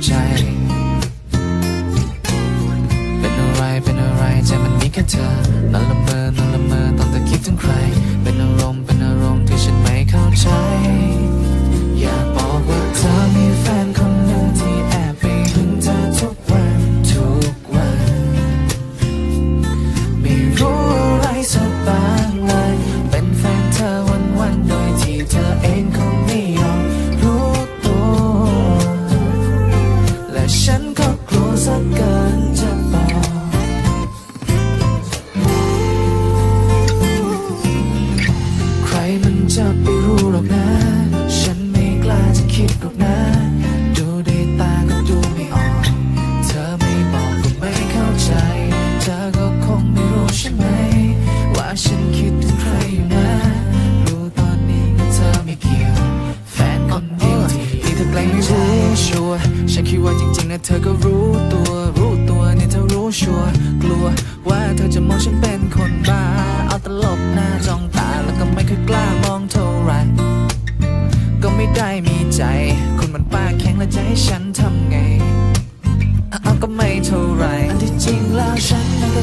sunshine. แกล้งไม่รู้ชัวร์ฉันคิดว่าจริงๆนะเธอก็รู้ตัว รู้ตัวเนี่ยเธอรู้ชัวร์กลัวว่าเธอจะมองฉันเป็นคนบ้า เอาตลบหน้าจ้องตาแล้วก็ไม่เคยกล้ามองเท่าไหร่ก็ไม่ได้มีใจ คุณมันป้าแข็งและจะให้ฉันทำไงเอาก็ไม่เท่าไหร่อันที่จริงแล้วฉันนั้นก็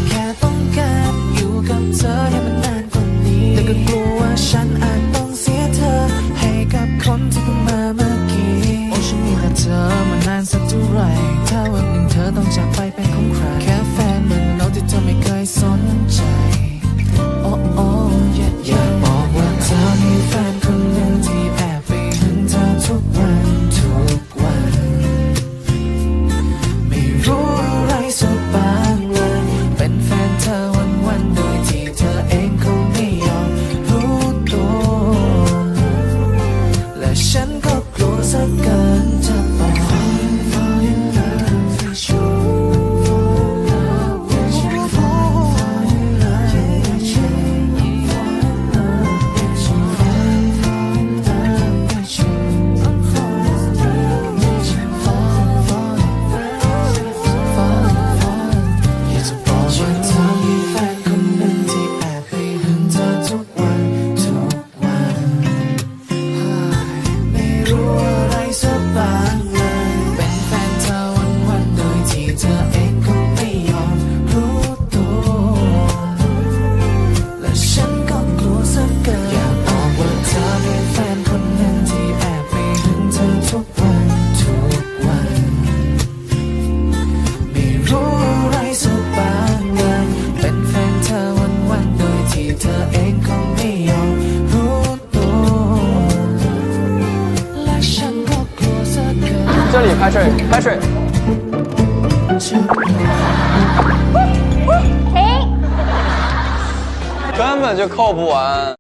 passion 开水开水根本就扣不完。